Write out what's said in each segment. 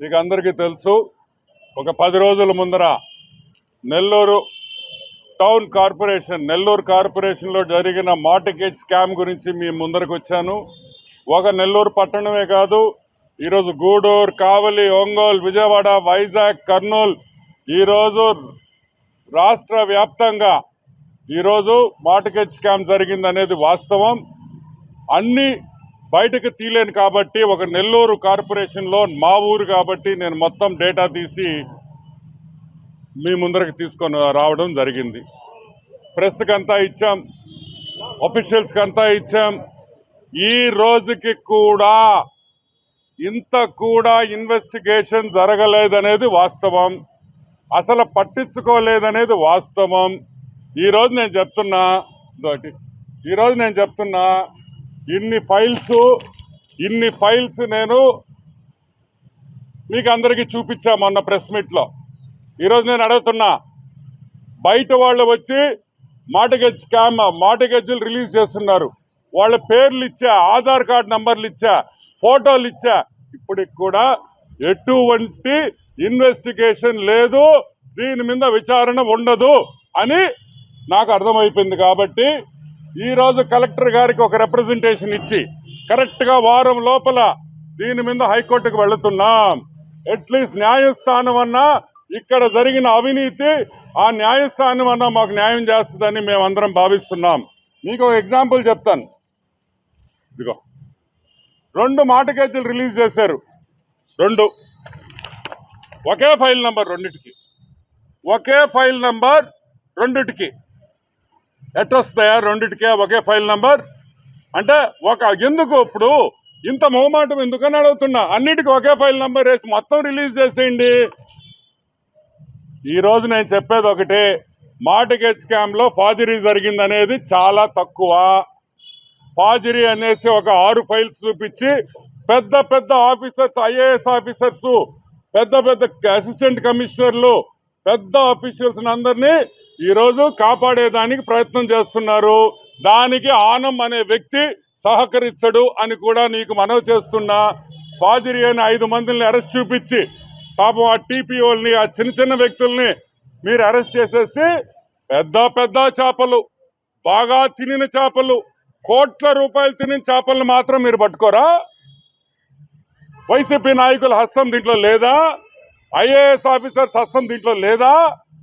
మీకు అందరికీ తెలుసు ఒక పది రోజుల ముందర నెల్లూరు టౌన్ కార్పొరేషన్ నెల్లూరు కార్పొరేషన్లో జరిగిన మార్టిగేజ్ స్కామ్ గురించి మీ ముందరకు వచ్చాను. ఒక నెల్లూరు పట్టణమే కాదు ఈరోజు గూడూరు కావలి ఒంగోలు విజయవాడ వైజాగ్ కర్నూలు ఈరోజు రాష్ట్ర వ్యాప్తంగా ఈరోజు మార్టిగేజ్ స్కామ్ జరిగిందనేది వాస్తవం. అన్ని బయటకు తీలేను కాబట్టి ఒక నెల్లూరు కార్పొరేషన్లో మా ఊరు కాబట్టి నేను మొత్తం డేటా తీసి మీ ముందరకు తీసుకొని రావడం జరిగింది. ప్రెస్కి అంతా ఇచ్చాం అఫీషియల్స్కి అంతా ఇచ్చాం. ఈ రోజుకి కూడా ఇంత కూడా ఇన్వెస్టిగేషన్ జరగలేదనేది వాస్తవం. అసలు పట్టించుకోలేదనేది వాస్తవం. ఈరోజు నేను చెప్తున్నా ఈరోజు నేను చెప్తున్నా ఇన్ని ఫైల్స్ ఇన్ని ఫైల్స్ నేను మీకు అందరికీ చూపించా మొన్న ప్రెస్ మీట్లో. ఈరోజు నేను అడుగుతున్నా బయట వాళ్ళు వచ్చి మాటగజ్ స్కామ్ మాటగెజ్లు రిలీజ్ చేస్తున్నారు. వాళ్ళ పేర్లు ఇచ్చా ఆధార్ కార్డ్ నంబర్లు ఇచ్చా ఫోటోలు ఇచ్చా. ఇప్పటికి కూడా ఎటువంటి ఇన్వెస్టిగేషన్ లేదు దీని మీద విచారణ ఉండదు అని నాకు అర్థమైపోయింది కాబట్టి ఈరోజు కలెక్టర్ గారికి ఒక రిప్రజెంటేషన్ ఇచ్చి కరెక్ట్గా వారం లోపల దీని మీద హైకోర్టుకు వెళుతున్నాం. అట్లీస్ట్ న్యాయస్థానం అన్నా ఇక్కడ జరిగిన అవినీతి ఆ న్యాయస్థానం అన్నా మాకు న్యాయం చేస్తుందని మేమందరం భావిస్తున్నాం. మీకు ఒక ఎగ్జాంపుల్ చెప్తాను. ఇదిగో రెండు మాట కేజీలు రిలీజ్ చేశారు. రెండు. ఒకే ఫైల్ నంబర్ రెండిటికి. ఒకే ఫైల్ నంబర్ రెండిటికి. ఎట్టొస్తాయా రెండిటికే ఒకే ఫైల్ నంబర్. అంటే ఒక ఎందుకు ఇప్పుడు ఇంత మొహమాటం ఎందుకని అడుగుతున్నా? అన్నిటికీ ఒకే ఫైల్ నంబర్ వేసి మొత్తం రిలీజ్ చేసేయండి. ఈరోజు నేను చెప్పేది ఒకటి మార్టిగేజ్ స్కామ్లో ఫాజరీ జరిగిందనేది చాలా తక్కువ. ఫాజరీ అనేసి ఒక ఆరు ఫైల్స్ చూపించి పెద్ద పెద్ద ఆఫీసర్స్ ఐఏఎస్ ఆఫీసర్స్ పెద్ద పెద్ద అసిస్టెంట్ కమిషనర్లు పెద్ద ఆఫీషియల్స్ అందరినీ ఈరోజు కాపాడేదానికి ప్రయత్నం చేస్తున్నారు. దానికి ఆనం అనే వ్యక్తి సహకరించడు అని కూడా నీకు మనవి చేస్తున్నా. ఫాజరీ అని ఐదు మందిని అరెస్ట్ చూపించి పాపం ఆ టీపీఓల్ని ఆ చిన్న చిన్న వ్యక్తుల్ని మీరు అరెస్ట్ చేసేసి పెద్ద పెద్ద చేపలు బాగా తినిన చేపలు కోట్ల రూపాయలు తినిన చేపలను మాత్రం మీరు పట్టుకోరా? వైసీపీ నాయకుల హస్తం దీంట్లో లేదా? ఐఏఎస్ ఆఫీసర్స్ హస్తం దీంట్లో లేదా?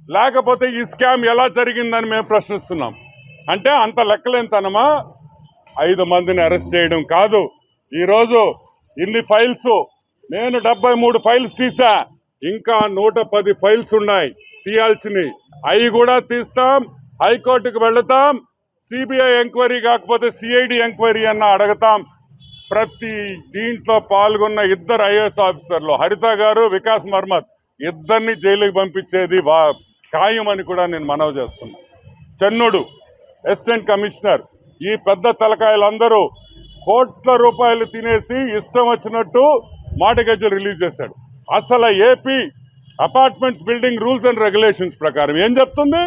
లేకపోతే ఈ స్కామ్ ఎలా జరిగిందని మేము ప్రశ్నిస్తున్నాం. అంటే అంత లెక్కలేంతనమా ఐదు మందిని అరెస్ట్ చేయడం కాదు. ఈరోజు ఇన్ని ఫైల్స్ నేను డెబ్బై మూడు ఫైల్స్ తీసా. ఇంకా నూట పది ఫైల్స్ ఉన్నాయి. తీయాల్సినవి. అవి కూడా తీస్తాం హైకోర్టుకు వెళతాం సిబిఐ ఎంక్వైరీ కాకపోతే సిఐడి ఎంక్వైరీ అన్న అడగతాం. ప్రతి దీంట్లో పాల్గొన్న ఇద్దరు ఐఏఎస్ ఆఫీసర్లు హరిత గారు వికాస్ మర్మత్ ఇద్దరిని జైలుకి పంపించేది వా ఖాయమని కూడా నేను మనవి చేస్తున్నా. చెన్నుడు అసిస్టెంట్ కమిషనర్ ఈ పెద్ద తలకాయలందరూ కోట్ల రూపాయలు తినేసి ఇష్టం వచ్చినట్టు మాటగజ్జలు రిలీజ్ చేశాడు. అసలు AP apartments building rules and regulations ప్రకారం ఏం చెప్తుంది?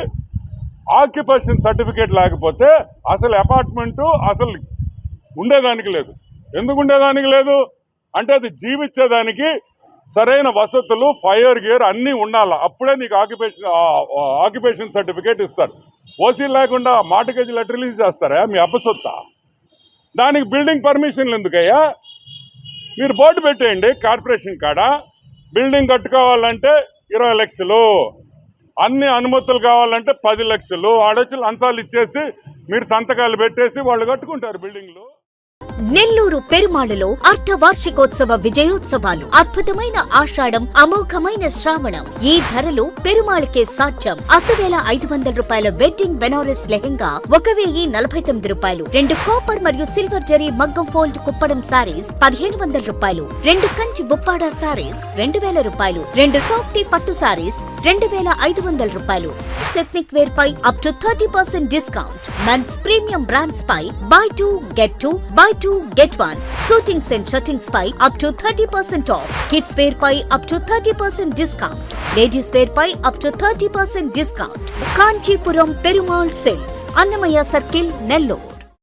ఆక్యుపేషన్ సర్టిఫికేట్ లేకపోతే అసలు అపార్ట్మెంటు అసలు ఉండేదానికి లేదు. ఎందుకు ఉండేదానికి లేదు? అంటే అది జీవించేదానికి సరైన వసతులు ఫైర్ గేర్ అన్నీ ఉండాలి. అప్పుడే నీకు ఆక్యుపేషన్ ఆక్యుపేషన్ సర్టిఫికేట్ ఇస్తారు. ఓసీ లేకుండా మాటకేజీ లెటర్ రిలీజ్ చేస్తారా? మీ అపసొత్త. దానికి బిల్డింగ్ పర్మిషన్లు ఎందుకయ్యా? మీరు బోర్డు పెట్టేయండి కార్పొరేషన్ కాడ. బిల్డింగ్ కట్టుకోవాలంటే ఇరవై లక్షలు. అన్ని అనుమతులు కావాలంటే పది లక్షలు. ఆడొచ్చి లంచాలు ఇచ్చేసి మీరు సంతకాలు పెట్టేసి వాళ్ళు కట్టుకుంటారు బిల్డింగ్లు. నెల్లూరు పెరుమాళలో అర్ధవార్షికోత్సవ విజయోత్సవాలు. అద్భుతమైన ఆషాఢం అమోఘమైన శ్రావణం. ఈ ధరలు పెరుమాళకే సాధ్యం. అసవేల ఐదు వందల రూపాయల వెడ్డింగ్ బెనారస్ లెహెంగా ఒక వెయ్యి నలభై తొమ్మిది రూపాయలు. రెండు కాపర్ మరియు సిల్వర్ జరీ మగ్గం ఫోల్డ్ కుప్పడం సారీస్ పదిహేను వందల రూపాయలు. రెండు కంచి బుప్పాడా సారీస్ రెండు వేల రూపాయలు. రెండు సాఫ్టీ పట్టు సారీస్ రెండు వేల ఐదు వందల రూపాయలు. Ethnic wear pi up to thirty percent discount men's premium brands pi buy two get two buy two get one suitings and shirtings pi up to thirty percent off kids wear pi up to thirty percent discount ladies wear pi up to thirty percent discount Kanchipuram Perumal silks Annamayya circle Nellore